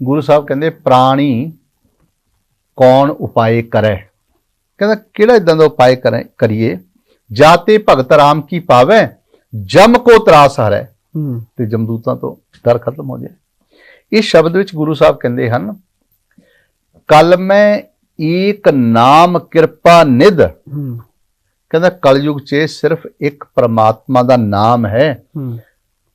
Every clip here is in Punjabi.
ਗੁਰੂ ਸਾਹਿਬ ਕਹਿੰਦੇ ਪ੍ਰਾਣੀ ਕੌਣ ਉਪਾਏ ਕਰੇ? ਕਹਿੰਦਾ ਕਿਹੜਾ ਇਦਾਂ ਦਾ ਉਪਾਏ ਕਰੇ ਕਰੀਏ? ਜਾਤੇ ਭਗਤ ਰਾਮ ਕੀ ਪਾਵੇ? ਜਮ ਕੋ ਤਰਾਸ ਹਰੈ। ਤੇ ਜਮਦੂਤਾਂ ਤੋਂ ਡਰ ਖਤਮ ਹੋ ਜਾਏ। ਇਸ ਸ਼ਬਦ ਵਿੱਚ ਗੁਰੂ ਸਾਹਿਬ ਕਹਿੰਦੇ ਹਨ ਕਲ ਮੈਂ ਏਕ ਨਾਮ ਕਿਰਪਾ ਨਿਧ। ਕਹਿੰਦਾ ਕਲਯੁਗ 'ਚ ਸਿਰਫ ਇੱਕ ਪ੍ਰਮਾਤਮਾ ਦਾ ਨਾਮ ਹੂੰ।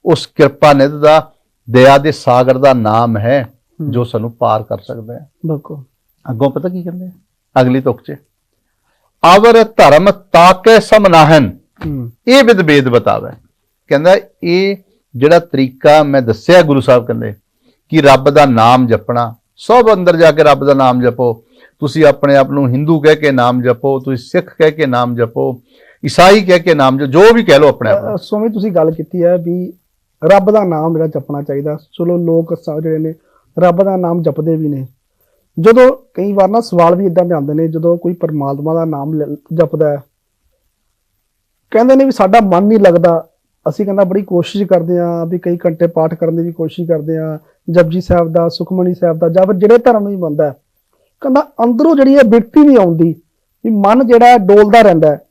ਉਸ ਕਿਰਪਾ ਨਿਧ ਦਾ ਦਇਆ ਦੇ ਸਾਗਰ ਦਾ ਨਾਮ ਹੈ। ਜੋ ਸਾਨੂੰ ਪਾਰ ਕਰ ਸਕਦਾ ਹੈ। ਬਿਲਕੁਲ। ਅੱਗੋਂ ਪਤਾ ਕੀ ਕਹਿੰਦੇ ਆ? ਅਗਲੀ ਤੁਕ 'ਚ। ਅਵਰ ਧਰਮ ਤਾਕੇ ਸਮਨਾਹਨ ਇਹ ਵਿਦ ਵੇਦ ਬਤਾਵੇ। ਕਹਿੰਦਾ ਇਹ ਜਿਹੜਾ ਤਰੀਕਾ ਮੈਂ ਦੱਸਿਆ ਗੁਰੂ ਸਾਹਿਬ ਕਹਿੰਦੇ ਕਿ ਰੱਬ ਦਾ ਨਾਮ ਜਪਣਾ ਸਭ ਅੰਦਰ ਜਾ ਕੇ ਰੱਬ ਦਾ ਨਾਮ ਜਪੋ। ਤੁਸੀਂ ਆਪਣੇ ਆਪ ਨੂੰ ਹਿੰਦੂ ਕਹਿ ਕੇ ਨਾਮ ਜਪੋ ਤੁਸੀਂ ਸਿੱਖ ਕਹਿ ਕੇ ਨਾਮ ਜਪੋ ਈਸਾਈ ਕਹਿ ਕੇ ਨਾਮ ਜੋ ਵੀ ਕਹਿ ਲਓ ਆਪਣੇ ਆਪ ਸਵਾਮੀ ਤੁਸੀਂ ਗੱਲ ਕੀਤੀ ਹੈ ਵੀ ਰੱਬ ਦਾ ਨਾਮ ਜਿਹੜਾ ਜਪਣਾ ਚਾਹੀਦਾ। ਚਲੋ ਲੋਕ ਜਿਹੜੇ ਨੇ ਰੱਬ ਦਾ ਨਾਮ ਜਪਦੇ ਵੀ ਨੇ। ਜਦੋਂ ਕਈ ਵਾਰ ਨਾ ਸਵਾਲ ਵੀ ਇਦਾਂ ਦੇ ਆਉਂਦੇ ਨੇ ਜਦੋਂ ਕੋਈ ਪਰਮਾਤਮਾ ਦਾ ਨਾਮ ਜਪਦਾ ਹੈ। ਕਹਿੰਦੇ ਨੇ ਵੀ ਸਾਡਾ ਮਨ ਨਹੀਂ ਲੱਗਦਾ। ਅਸੀਂ ਕਹਿੰਦਾ ਬੜੀ ਕੋਸ਼ਿਸ਼ ਕਰਦੇ ਆ ਵੀ ਕਈ ਘੰਟੇ ਪਾਠ ਕਰਨ ਦੀ ਵੀ ਕੋਸ਼ਿਸ਼ ਕਰਦੇ ਆ ਜਪਜੀ ਸਾਹਿਬ ਦਾ ਸੁਖਮਨੀ ਸਾਹਿਬ ਦਾ ਜਾਂ ਫਿਰ ਜਿਹੜੇ ਧਰਮ ਵੀ ਮੰਨਦਾ ਹੈ। ਕਹਿੰਦਾ ਅੰਦਰੋਂ ਜਿਹੜੀ ਇਹ ਬਿਰਤੀ ਨਹੀਂ ਆਉਂਦੀ ਵੀ ਮਨ ਜਿਹੜਾ ਹੈ ਡੋਲਦਾ ਰਹਿੰਦਾ ਹੈ।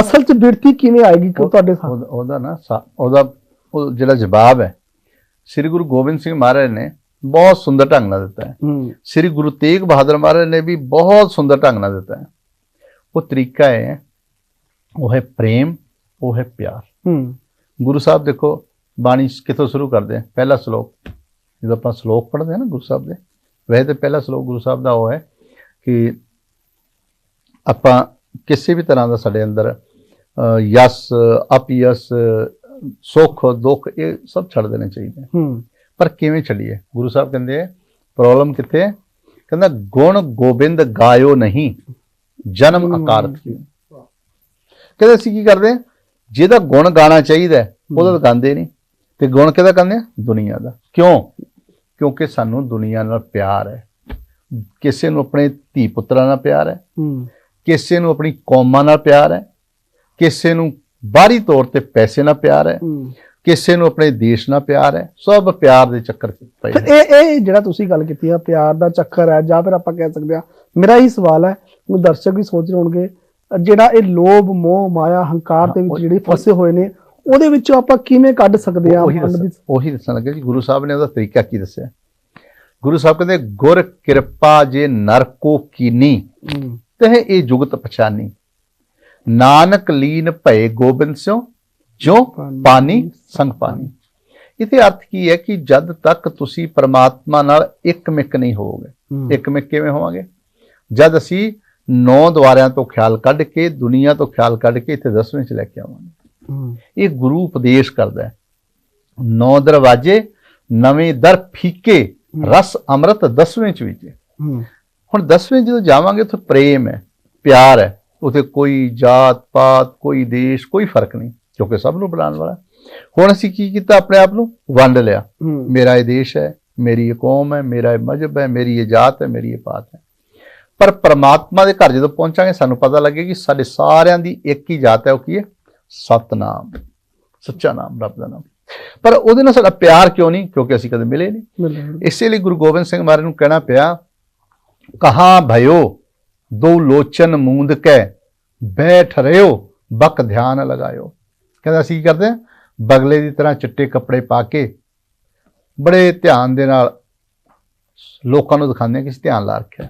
ਅਸਲ 'ਚ ਬਿਰਤੀ ਕਿਵੇਂ ਆਏਗੀ ਕਿ ਤੁਹਾਡੇ ਸਾਹਮਣੇ ਉਹਦਾ- ਨਾ ਉਹਦਾ ਉਹ ਜਿਹੜਾ ਜਵਾਬ ਹੈ ਸ੍ਰੀ ਗੁਰੂ ਗੋਬਿੰਦ ਸਿੰਘ ਮਹਾਰਾਜ ਨੇ ਬਹੁਤ ਸੁੰਦਰ ਢੰਗ ਨਾਲ ਦਿੱਤਾ ਹੈ ਸ੍ਰੀ ਗੁਰੂ ਤੇਗ ਬਹਾਦਰ ਮਹਾਰਾਜ ਨੇ ਵੀ ਬਹੁਤ ਸੁੰਦਰ ਢੰਗ ਨਾਲ ਦਿੱਤਾ ਹੈ ਉਹ ਤਰੀਕਾ ਹੈ ਉਹ ਹੈ ਪ੍ਰੇਮ ਉਹ ਹੈ ਪਿਆਰ ਹੂੰ ਗੁਰੂ ਸਾਹਿਬ ਦੇਖੋ ਬਾਣੀ ਕਿੱਥੋਂ ਸ਼ੁਰੂ ਕਰਦੇ ਆ ਪਹਿਲਾ ਸ਼ਲੋਕ ਜਦੋਂ ਆਪਾਂ ਸ਼ਲੋਕ ਪੜ੍ਹਦੇ ਆ ਨਾ ਗੁਰੂ ਸਾਹਿਬ ਦੇ ਵੈਸੇ ਤੇ ਪਹਿਲਾ ਸ਼ਲੋਕ ਗੁਰੂ ਸਾਹਿਬ ਦਾ ਉਹ ਹੈ ਕਿ ਆਪਾਂ ਕਿਸੇ ਵੀ ਤਰ੍ਹਾਂ ਦਾ ਸਾਡੇ ਅੰਦਰ ਯਸ ਅਪਯਸ ਸੁੱਖ ਦੁੱਖ ਇਹ ਸਭ ਛੱਡ ਦੇਣੇ ਚਾਹੀਦੇ। ਹੂੰ ਪਰ ਕਿਵੇਂ ਛੱਡੀਏ? ਗੁਰੂ ਸਾਹਿਬ ਕਹਿੰਦੇ ਪ੍ਰੋਬਲਮ ਕਿੱਥੇ ਹੈ? ਕਹਿੰਦਾ ਗੁਣ ਗੋਬਿੰਦ ਗਾਇਓ ਨਹੀਂ ਜਨਮ ਅਕਾਰਤ ਕੀ ਕਹਿੰਦੇ ਅਸੀਂ ਕੀ ਕਰਦੇ? ਜਿਹਦਾ ਗੁਣ ਗਾਣਾ ਚਾਹੀਦਾ ਉਹਦਾ ਤਾਂ ਗਾਉਂਦੇ ਨਹੀਂ। ਤੇ ਗੁਣ ਕਿਹਦਾ ਕਹਿੰਦੇ ਦੁਨੀਆ ਦਾ। ਕਿਉਂ? ਕਿਉਂਕਿ ਸਾਨੂੰ ਦੁਨੀਆ ਨਾਲ ਪਿਆਰ ਹੈ। ਕਿਸੇ ਨੂੰ ਆਪਣੇ ਧੀ ਪੁੱਤਰਾਂ ਨਾਲ ਪਿਆਰ ਹੈ। ਕਿਸੇ ਨੂੰ ਆਪਣੀ ਕੌਮਾਂ ਨਾਲ ਪਿਆਰ ਹੈ। ਕਿਸੇ ਨੂੰ ਬਾਹਰੀ ਤੌਰ ਤੇ ਪੈਸੇ ਨਾਲ ਪਿਆਰ ਹੂੰ। ਕਿਸੇ ਨੂੰ ਆਪਣੇ ਦੇਸ਼ ਨਾਲ ਪਿਆਰ ਹੈ ਸਭ ਪਿਆਰ ਦੇ ਚੱਕਰ 'ਚ ਪਏ ਤੇ। ਇਹ ਇਹ ਜਿਹੜਾ ਤੁਸੀਂ ਗੱਲ ਕੀਤੀ ਆ ਪਿਆਰ ਦਾ ਚੱਕਰ ਹੈ ਜਾਂ ਫਿਰ ਆਪਾਂ ਕਹਿ ਸਕਦੇ ਆ ਮੇਰਾ ਹੀ ਸਵਾਲ ਹੈ ਉਹ ਦਰਸ਼ਕ ਵੀ ਸੋਚ ਰਹੇ ਹੋਣਗੇ ਜਿਹੜਾ ਇਹ ਲੋਭ ਮੋਹ ਮਾਇਆ ਹੰਕਾਰ ਦੇ ਵਿੱਚ ਜਿਹੜੇ ਫਸੇ ਹੋਏ ਨੇ ਉਹਦੇ ਵਿੱਚੋਂ ਆਪਾਂ ਕਿਵੇਂ ਕੱਢ ਸਕਦੇ ਆ ਉਹੀ ਦੱਸਣ ਲੱਗੇ ਜੀ ਗੁਰੂ ਸਾਹਿਬ ਨੇ ਉਹਦਾ ਤਰੀਕਾ ਕੀ ਦੱਸਿਆ। ਗੁਰੂ ਸਾਹਿਬ ਕਹਿੰਦੇ ਗੁਰ ਕਿਰਪਾ ਜੇ ਨਰਕੋ ਕੀਨੀ ਹੂੰ। ਤੇ ਇਹ ਜੁਗਤ ਪਛਾਨੀ। ਨਾਨਕ ਲੀਨ ਭਏ ਗੋਬਿੰਦ ਸਿਓ ਜੋ ਪਾਣੀ ਸੰਗ ਪਾਣੀ। ਇਥੇ ਅਰਥ ਕੀ ਹੈ ਕਿ ਜਦ ਤੱਕ ਤੁਸੀਂ ਪਰਮਾਤਮਾ ਨਾਲ ਇੱਕ ਮਿਕ ਨਹੀਂ ਹੋਵੋਗੇ। ਇੱਕ ਮਿਕ ਕਿਵੇਂ ਹੋਵਾਂਗੇ? ਜਦ ਅਸੀਂ ਨੌ ਦੁਆਰਿਆਂ ਤੋਂ ਖਿਆਲ ਕੱਢ ਕੇ ਦੁਨੀਆ ਤੋਂ ਖਿਆਲ ਕੱਢ ਕੇ ਇੱਥੇ ਦਸਵੇਂ ਚ ਲੈ ਕੇ ਆਵਾਂਗੇ। ਇਹ ਗੁਰੂ ਉਪਦੇਸ਼ ਕਰਦਾ ਹੈ। ਨੌ ਦਰਵਾਜੇ ਨਵੇਂ ਦਰ ਫੀਕੇ ਰਸ ਅੰਮ੍ਰਿਤ ਦਸਵੇਂ ਚ ਵਿੱਚ। ਹੁਣ ਦਸਵੇਂ ਜਦੋਂ ਜਾਵਾਂਗੇ ਉੱਥੇ ਪ੍ਰੇਮ ਹੈ ਪਿਆਰ ਹੈ। ਉੱਥੇ ਕੋਈ ਜਾਤ ਪਾਤ ਕੋਈ ਦੇਸ਼ ਕੋਈ ਫ਼ਰਕ ਨਹੀਂ। ਕਿਉਂਕਿ ਸਭ ਨੂੰ ਬੁਲਾਉਣ ਵਾਲਾ। ਹੁਣ ਅਸੀਂ ਕੀ ਕੀਤਾ ਆਪਣੇ ਆਪ ਨੂੰ? ਵੰਡ ਲਿਆ। ਮੇਰਾ ਇਹ ਦੇਸ਼ ਹੈ ਮੇਰੀ ਇਹ ਕੌਮ ਹੈ ਮੇਰਾ ਇਹ ਮਜਹਬ ਹੈ ਮੇਰੀ ਇਹ ਜਾਤ ਹੈ ਮੇਰੀ ਇਹ ਪਾਤ ਹੈ। ਪਰ ਪ੍ਰਮਾਤਮਾ ਦੇ ਘਰ ਜਦੋਂ ਪਹੁੰਚਾਂਗੇ ਸਾਨੂੰ ਪਤਾ ਲੱਗੇ ਕਿ ਸਾਡੇ ਸਾਰਿਆਂ ਦੀ ਇੱਕ ਹੀ ਜਾਤ ਹੈ ਉਹ ਕੀ ਹੈ? ਸਤਨਾਮ। ਸੱਚਾ ਨਾਮ ਰੱਬ ਦਾ ਨਾਮ। ਪਰ ਉਹਦੇ ਨਾਲ ਸਾਡਾ ਪਿਆਰ ਕਿਉਂ ਨਹੀਂ? ਕਿਉਂਕਿ ਅਸੀਂ ਕਦੇ ਮਿਲੇ ਨਹੀਂ। ਇਸੇ ਲਈ ਗੁਰੂ ਗੋਬਿੰਦ ਸਿੰਘ ਮਹਾਰਾਜ ਨੂੰ ਕਹਿਣਾ ਪਿਆ ਕਹਾਂ ਭਇਓ ਦੋ ਲੋਚਨ ਮੂੰਦ ਕੈ ਬੈਠ ਰਿਓ ਬਕ ਧਿਆਨ ਲਗਾਇਓ। ਕਹਿੰਦਾ ਅਸੀਂ ਕੀ ਕਰਦੇ ਹਾਂ? ਬਗਲੇ ਦੀ ਤਰ੍ਹਾਂ ਚਿੱਟੇ ਕੱਪੜੇ ਪਾ ਕੇ ਬੜੇ ਧਿਆਨ ਦੇ ਨਾਲ ਲੋਕਾਂ ਨੂੰ ਦਿਖਾਉਂਦੇ ਹਾਂ ਕਿ ਅਸੀਂ ਧਿਆਨ ਲਾ ਰੱਖਿਆ।